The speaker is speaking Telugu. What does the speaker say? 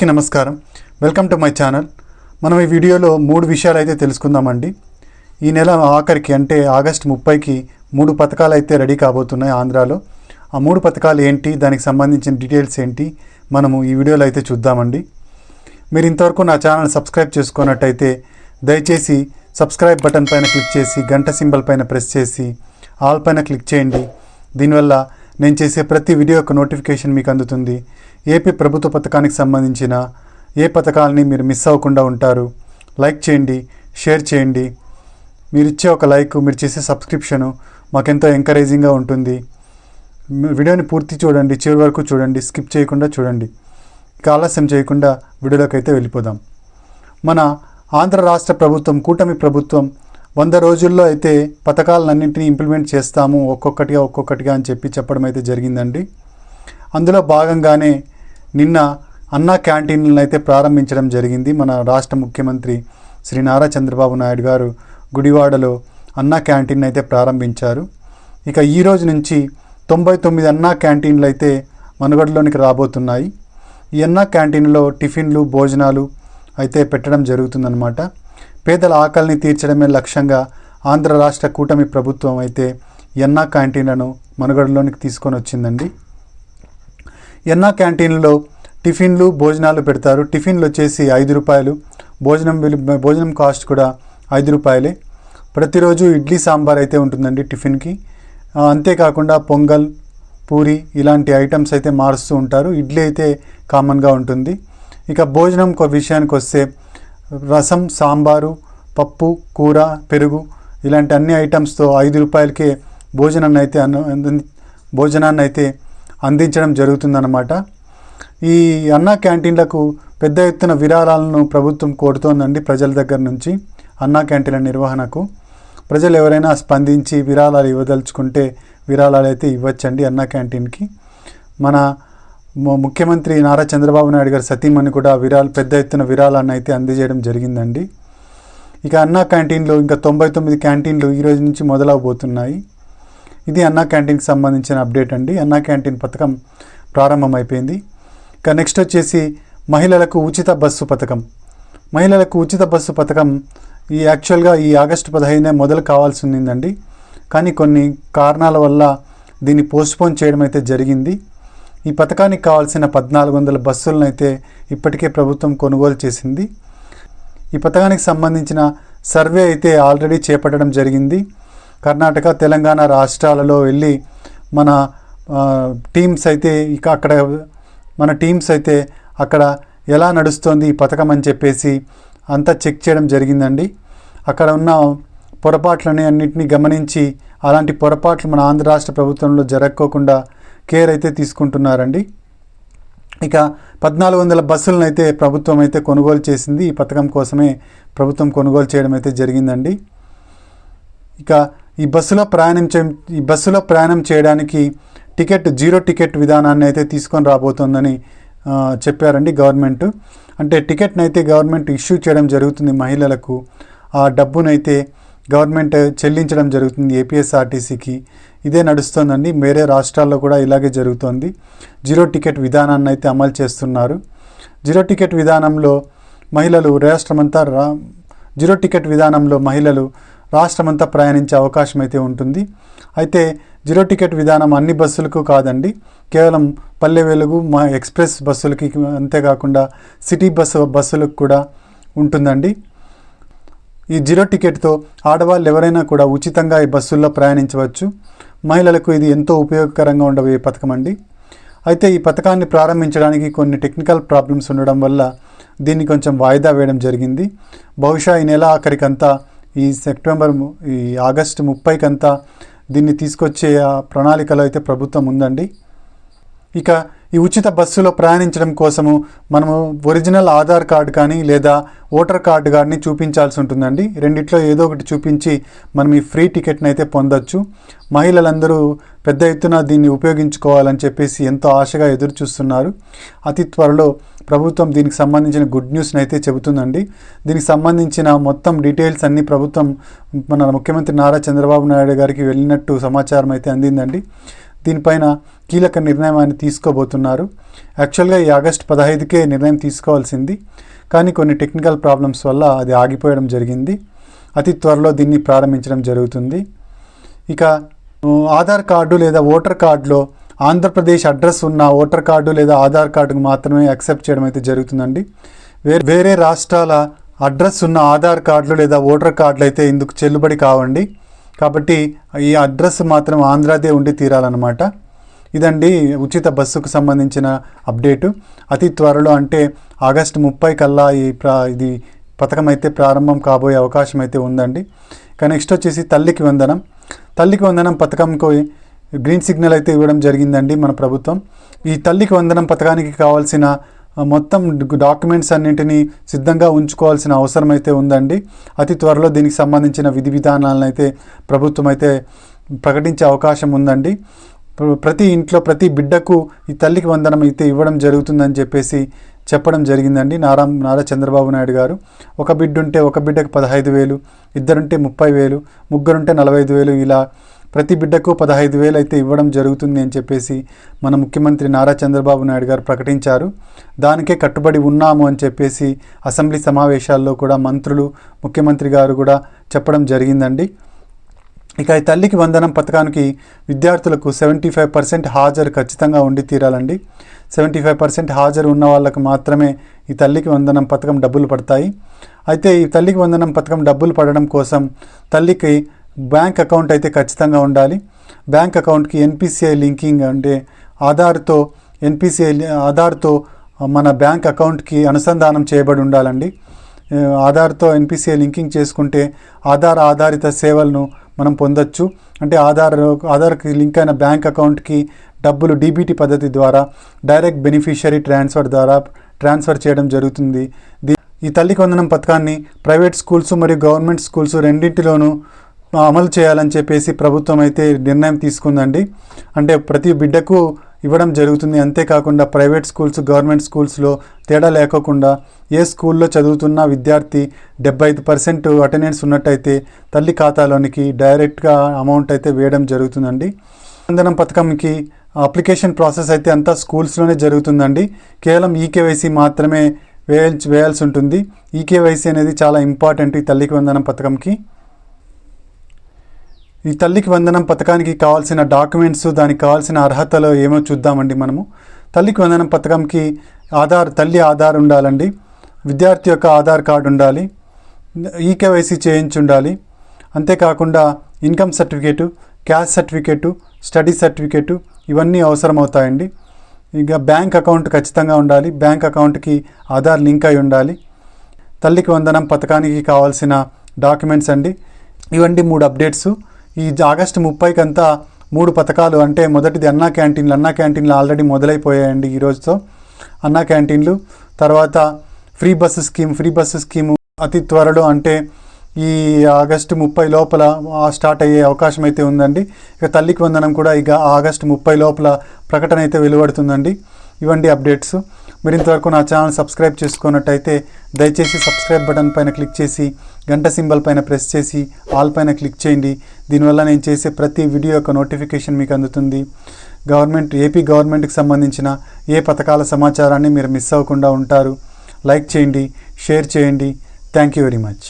కి నమస్కారం. వెల్కమ్ టు మై ఛానల్ మనం ఈ వీడియోలో మూడు విషయాలు అయితే తెలుసుకుందామండి. ఈ నెల ఆఖరికి అంటే ఆగస్ట్ ముప్పైకి మూడు పథకాలు అయితే రెడీ కాబోతున్నాయి ఆంధ్రాలో. ఆ మూడు పథకాలు ఏంటి దానికి సంబంధించిన డీటెయిల్స్ ఏంటి మనము ఈ వీడియోలో అయితే చూద్దామండి. మీరు ఇంతవరకు నా ఛానల్ సబ్స్క్రైబ్ చేసుకున్నట్టయితే దయచేసి సబ్స్క్రైబ్ బటన్ పైన క్లిక్ చేసి గంట సింబల్ పైన ప్రెస్ చేసి ఆల్ పైన క్లిక్ చేయండి. దీనివల్ల నేను చేసే ప్రతి వీడియో యొక్క నోటిఫికేషన్ మీకు అందుతుంది. ఏపీ ప్రభుత్వ పథకానికి సంబంధించిన ఏ పథకాలని మీరు మిస్ అవ్వకుండా ఉంటారు లైక్ చేయండి షేర్ చేయండి. మీరు ఇచ్చే ఒక లైక్ మీరు చేసే సబ్స్క్రిప్షను మాకెంతో ఎంకరేజింగ్గా ఉంటుంది. వీడియోని పూర్తి చూడండి చివరి వరకు చూడండి స్కిప్ చేయకుండా చూడండి. ఇక ఆలస్యం చేయకుండా వీడియోలోకి అయితే వెళ్ళిపోదాం. మన ఆంధ్ర రాష్ట్ర ప్రభుత్వం కూటమి ప్రభుత్వం వంద రోజుల్లో అయితే పథకాలన్నింటినీ ఇంప్లిమెంట్ చేస్తాము ఒక్కొక్కటిగా ఒక్కొక్కటిగా అని చెప్పి చెప్పడం అయితే జరిగిందండి. అందులో భాగంగానే నిన్న అన్నా క్యాంటీన్లను అయితే ప్రారంభించడం జరిగింది. మన రాష్ట్ర ముఖ్యమంత్రి శ్రీ నారా చంద్రబాబు నాయుడు గారు గుడివాడలో అన్నా క్యాంటీన్ అయితే ప్రారంభించారు. ఇక ఈ రోజు నుంచి తొంభై తొమ్మిది అన్నా క్యాంటీన్లు అయితే మనుగడలోనికి రాబోతున్నాయి. ఈ అన్నా క్యాంటీన్లో టిఫిన్లు భోజనాలు అయితే పెట్టడం జరుగుతుందన్నమాట. పేదల ఆకలిని తీర్చడమే లక్ష్యంగా ఆంధ్ర రాష్ట్ర కూటమి ప్రభుత్వం అయితే ఈ అన్నా క్యాంటీన్లను మనుగడలోనికి తీసుకొని వచ్చిందండి ఎన్నా క్యాంటీన్లో టిఫిన్లు భోజనాలు పెడతారు. టిఫిన్లు వచ్చేసి ఐదు రూపాయలు. భోజనం భోజనం కాస్ట్ కూడా ఐదు రూపాయలే. ప్రతిరోజు ఇడ్లీ సాంబార్ అయితే ఉంటుందండి టిఫిన్కి. అంతేకాకుండా పొంగల్ పూరి ఇలాంటి ఐటమ్స్ అయితే మారుస్తూ ఉంటారు. ఇడ్లీ అయితే కామన్గా ఉంటుంది. ఇక భోజనం విషయానికి వస్తే రసం సాంబారు పప్పు కూర పెరుగు ఇలాంటి అన్ని ఐటమ్స్తో ఐదు రూపాయలకే భోజనాన్ని అయితే అన్న భోజనాన్ని అయితే అందించడం జరుగుతుందన్నమాట. ఈ అన్నా క్యాంటీన్లకు పెద్ద ఎత్తున విరాళాలను ప్రభుత్వం కోరుతోందండి ప్రజల దగ్గర నుంచి అన్నా క్యాంటీన్ల నిర్వహణకు. ప్రజలు ఎవరైనా స్పందించి విరాళాలు ఇవ్వదలుచుకుంటే విరాళాలు అయితే ఇవ్వచ్చండి అన్నా క్యాంటీన్కి. మన ముఖ్యమంత్రి నారా చంద్రబాబు నాయుడు గారు సతీమణి కూడా విరాళ పెద్ద ఎత్తున విరాళాన్ని అయితే అందజేయడం జరిగిందండి. ఇక అన్నా క్యాంటీన్లో ఇంకా తొంభై తొమ్మిది క్యాంటీన్లు ఈ రోజు నుంచి మొదలవబోతున్నాయి. ఇది అన్నా క్యాంటీన్కి సంబంధించిన అప్డేట్ అండి. అన్నా క్యాంటీన్ పథకం ప్రారంభమైపోయింది. ఇక నెక్స్ట్ వచ్చేసి మహిళలకు ఉచిత బస్సు పథకం. మహిళలకు ఉచిత బస్సు పథకం ఈ యాక్చువల్గా ఈ ఆగస్టు పదహైదునే మొదలు కావాల్సి ఉందండి కానీ కొన్ని కారణాల వల్ల దీన్ని పోస్ట్పోన్ చేయడం అయితే జరిగింది. ఈ పథకానికి కావాల్సిన పద్నాలుగు వందల బస్సులను అయితే ఇప్పటికే ప్రభుత్వం కొనుగోలు చేసింది. ఈ పథకానికి సంబంధించిన సర్వే అయితే ఆల్రెడీ చేపట్టడం జరిగింది. కర్ణాటక తెలంగాణ రాష్ట్రాలలో వెళ్ళి మన టీమ్స్ అయితే ఇక అక్కడ మన టీమ్స్ అయితే అక్కడ ఎలా నడుస్తోంది ఈ పథకం అని చెప్పేసి అంతా చెక్ చేయడం జరిగిందండి. అక్కడ ఉన్న పొరపాట్లని అన్నింటినీ గమనించి అలాంటి పొరపాట్లు మన ఆంధ్ర రాష్ట్ర ప్రభుత్వంలో జరగకోకుండా కేర్ అయితే తీసుకుంటున్నారండి. ఇక పద్నాలుగు వందల బస్సులను అయితే ప్రభుత్వం అయితే కొనుగోలు చేసింది. ఈ పథకం కోసమే ప్రభుత్వం కొనుగోలు చేయడం అయితే జరిగిందండి. ఇక ఈ బస్సులో ప్రయాణం చే ఈ బస్సులో ప్రయాణం చేయడానికి టికెట్ జీరో టికెట్ విధానాన్ని అయితే తీసుకొని రాబోతోందని చెప్పారండి గవర్నమెంట్. అంటే టికెట్ని అయితే గవర్నమెంట్ ఇష్యూ చేయడం జరుగుతుంది మహిళలకు ఆ డబ్బునైతే గవర్నమెంట్ చెల్లించడం జరుగుతుంది ఏపీఎస్ఆర్టీసీకి. ఇదే నడుస్తోందండి. వేరే రాష్ట్రాల్లో కూడా ఇలాగే జరుగుతోంది. జీరో టికెట్ విధానాన్ని అయితే అమలు చేస్తున్నారు. జీరో టికెట్ విధానంలో మహిళలు రాష్ట్రమంతా రా జీరో టికెట్ విధానంలో మహిళలు రాష్ట్రమంతా ప్రయాణించే అవకాశం అయితే ఉంటుంది. అయితే జీరో టికెట్ విధానం అన్ని బస్సులకు కాదండి. కేవలం పల్లె వెలుగు మా ఎక్స్ప్రెస్ బస్సులకి అంతేకాకుండా సిటీ బస్సు బస్సులకు కూడా ఉంటుందండి. ఈ జీరో టికెట్తో ఆడవాళ్ళు ఎవరైనా కూడా ఉచితంగా ఈ బస్సుల్లో ప్రయాణించవచ్చు. మహిళలకు ఇది ఎంతో ఉపయోగకరంగా ఉండబోయే పథకం అండి. అయితే ఈ పథకాన్ని ప్రారంభించడానికి కొన్ని టెక్నికల్ ప్రాబ్లమ్స్ ఉండడం వల్ల దీన్ని కొంచెం వాయిదా వేయడం జరిగింది. బహుశా ఈ నెల ఆఖరికంతా ఈ సెప్టెంబర్ ఈ ఆగస్టు ముప్పైకంతా దీన్ని తీసుకొచ్చే ప్రణాళికలో అయితే ప్రభుత్వం ఉందండి. ఇక ఈ ఉచిత బస్సులో ప్రయాణించడం కోసము మనము ఒరిజినల్ ఆధార్ కార్డు కానీ లేదా ఓటర్ కార్డు కానీ చూపించాల్సి ఉంటుందండి. రెండిట్లో ఏదో ఒకటి చూపించి మనం ఈ ఫ్రీ టికెట్ని అయితే పొందొచ్చు. మహిళలందరూ పెద్ద ఎత్తున దీన్ని ఉపయోగించుకోవాలని చెప్పేసి ఎంతో ఆశగా ఎదురు చూస్తున్నారు. అతి త్వరలో ప్రభుత్వం దీనికి సంబంధించిన గుడ్ న్యూస్ని అయితే చెబుతుందండి. దీనికి సంబంధించిన మొత్తం డీటెయిల్స్ అన్ని ప్రభుత్వం మన ముఖ్యమంత్రి నారా చంద్రబాబు నాయుడు గారికి వెళ్ళినట్టు సమాచారం అయితే అందిందండి. దీనిపైన కీలక నిర్ణయం ఆయన తీసుకోబోతున్నారు. యాక్చువల్గా ఈ ఆగస్ట్ పదహైదుకే నిర్ణయం తీసుకోవాల్సింది. కానీ కొన్ని టెక్నికల్ ప్రాబ్లమ్స్ వల్ల అది ఆగిపోవడం జరిగింది. అతి త్వరలో దీన్ని ప్రారంభించడం జరుగుతుంది. ఇక ఆధార్ కార్డు లేదా ఓటర్ కార్డులో ఆంధ్రప్రదేశ్ అడ్రస్ ఉన్న ఓటర్ కార్డు లేదా ఆధార్ కార్డుకు మాత్రమే యాక్సెప్ట్ చేయడం అయితే జరుగుతుందండి. వేరే వేరే రాష్ట్రాల అడ్రస్ ఉన్న ఆధార్ కార్డులు లేదా ఓటర్ కార్డులు అయితే ఇందుకు చెల్లుబడి కావండి. కాబట్టి ఈ అడ్రస్ మాత్రం ఆంధ్రాదే ఉండి తీరాలన్నమాట. ఇదండి ఉచిత బస్సుకు సంబంధించిన అప్డేటు. అతి త్వరలో అంటే ఆగస్టు ముప్పై కల్లా ఈ ప్రా ఇది పథకం అయితే ప్రారంభం కాబోయే అవకాశం అయితే ఉందండి. ఇక నెక్స్ట్ వచ్చేసి తల్లికి వందనం. తల్లికి వందనం పథకంకి గ్రీన్ సిగ్నల్ అయితే ఇవ్వడం జరిగిందండి మన ప్రభుత్వం. ఈ తల్లికి వందనం పథకానికి కావాల్సిన మొత్తం డాక్యుమెంట్స్ అన్నింటినీ సిద్ధంగా ఉంచుకోవాల్సిన అవసరం అయితే ఉందండి. అతి త్వరలో దీనికి సంబంధించిన విధి విధానాలను అయితే ప్రభుత్వం అయితే ప్రకటించే అవకాశం ఉందండి. ప్రతి ఇంట్లో ప్రతి బిడ్డకు ఈ తల్లికి వందనం అయితే ఇవ్వడం జరుగుతుందని చెప్పేసి చెప్పడం జరిగిందండి. నారా నారా చంద్రబాబు నాయుడు గారు. ఒక బిడ్డ ఉంటే ఒక బిడ్డకు పదహైదు వేలు ఇద్దరుంటే ముప్పై వేలు ముగ్గురుంటే నలభై ఐదు వేలు ఇలా ప్రతి బిడ్డకు పదహైదు వేలు అయితే ఇవ్వడం జరుగుతుంది అని చెప్పేసి మన ముఖ్యమంత్రి నారా చంద్రబాబు నాయుడు గారు ప్రకటించారు. దానికే కట్టుబడి ఉన్నాము అని చెప్పేసి అసెంబ్లీ సమావేశాల్లో కూడా మంత్రులు ముఖ్యమంత్రి గారు కూడా చెప్పడం జరిగిందండి. ఇక ఈ తల్లికి వందనం పథకానికి విద్యార్థులకు సెవెంటీ ఫైవ్ పర్సెంట్ హాజరు ఖచ్చితంగా ఉండి తీరాలండి. సెవెంటీ ఫైవ్ పర్సెంట్ హాజరు ఉన్న వాళ్ళకు మాత్రమే ఈ తల్లికి వందనం పథకం డబ్బులు పడతాయి. అయితే ఈ తల్లికి వందనం పథకం డబ్బులు పడడం కోసం తల్లికి బ్యాంక్ అకౌంట్ అయితే ఖచ్చితంగా ఉండాలి. బ్యాంక్ అకౌంట్కి ఎన్పిసిఐ లింకింగ్ అంటే ఆధార్తో ఎన్పిసిఐ ఆధార్తో మన బ్యాంక్ అకౌంట్కి అనుసంధానం చేయబడి ఉండాలండి. ఆధార్తో ఎన్పిసిఐ లింకింగ్ చేసుకుంటే ఆధార్ ఆధారిత సేవలను మనం పొందొచ్చు. అంటే ఆధార్ ఆధార్కి లింక్ అయిన బ్యాంక్ అకౌంట్కి డబ్బులు డీబీటీ పద్ధతి ద్వారా డైరెక్ట్ బెనిఫిషియరీ ట్రాన్స్ఫర్ ద్వారా ట్రాన్స్ఫర్ చేయడం జరుగుతుంది. దీ- ఈ తల్లికి వందనం పథకాన్ని ప్రైవేట్ స్కూల్స్ మరియు గవర్నమెంట్ స్కూల్స్ రెండింటిలోనూ అమలు చేయాలని చెప్పేసి ప్రభుత్వం అయితే నిర్ణయం తీసుకుందండి. అంటే ప్రతి బిడ్డకు ఇవ్వడం జరుగుతుంది. అంతేకాకుండా ప్రైవేట్ స్కూల్స్ గవర్నమెంట్ స్కూల్స్లో తేడా లేకోకుండా ఏ స్కూల్లో చదువుతున్న విద్యార్థి డెబ్బై ఐదు పర్సెంట్ అటెండెన్స్ ఉన్నట్టయితే తల్లి ఖాతాలోనికి డైరెక్ట్గా అమౌంట్ అయితే వేయడం జరుగుతుందండి. వందనం పథకంకి అప్లికేషన్ ప్రాసెస్ అయితే అంతా స్కూల్స్లోనే జరుగుతుందండి. కేవలం ఈకేవైసీ మాత్రమే వేయాల్సి వేయాల్సి ఉంటుంది. ఈకేవైసీ అనేది చాలా ఇంపార్టెంట్ ఈ తల్లికి వందనం పథకంకి. ఈ తల్లికి వందనం పథకానికి కావాల్సిన డాక్యుమెంట్స్ దానికి కావాల్సిన అర్హతలు ఏమో చూద్దామండి మనము. తల్లికి వందనం పథకంకి ఆధార్ తల్లి ఆధార్ ఉండాలండి. విద్యార్థి యొక్క ఆధార్ కార్డు ఉండాలి. ఈకేవైసీ చేయించి ఉండాలి అంతేకాకుండా income certificate caste certificate study certificate ఇవన్నీ అవసరం అవుతాయండి ఇక బ్యాంక్ అకౌంట్ ఖచ్చితంగా ఉండాలి. బ్యాంక్ అకౌంట్కి ఆధార్ లింక్ అయి ఉండాలి. తల్లికి వందనం పథకానికి కావాల్సిన డాక్యుమెంట్స్ అండి. ఇవన్నీ మూడు అప్డేట్స్. ఈ ఆగస్టు ముప్పైకంతా మూడు పథకాలు అంటే మొదటిది అన్నా క్యాంటీన్లు అన్నా క్యాంటీన్లు ఆల్రెడీ మొదలైపోయాయండి ఈరోజుతో అన్నా క్యాంటీన్లు తర్వాత free bus scheme free bus scheme అతి త్వరలో అంటే ఈ ఆగస్టు ముప్పై లోపల స్టార్ట్ అయ్యే అవకాశం అయితే ఉందండి. ఇక తల్లికి వందనం కూడా ఇక ఆగస్టు ముప్పై లోపల ప్రకటన అయితే వెలువడుతుందండి. ఇవండి అప్డేట్స్. మీరు ఇంతవరకు నా ఛానల్ సబ్స్క్రైబ్ చేసుకున్నట్టయితే దయచేసి సబ్స్క్రైబ్ బటన్ పైన క్లిక్ చేసి గంట సింబల్ పైన ప్రెస్ చేసి ఆల్ పైన క్లిక్ చేయండి. దీనివల్ల నేను చేసే ప్రతి వీడియో యొక్క నోటిఫికేషన్ మీకు అందుతుంది. గవర్నమెంట్ ఏపీ గవర్నమెంట్కి సంబంధించిన ఏ పథకాల సమాచారాన్ని మీరు మిస్ అవ్వకుండా ఉంటారు. లైక్ చేయండి షేర్ చేయండి. Thank you very much.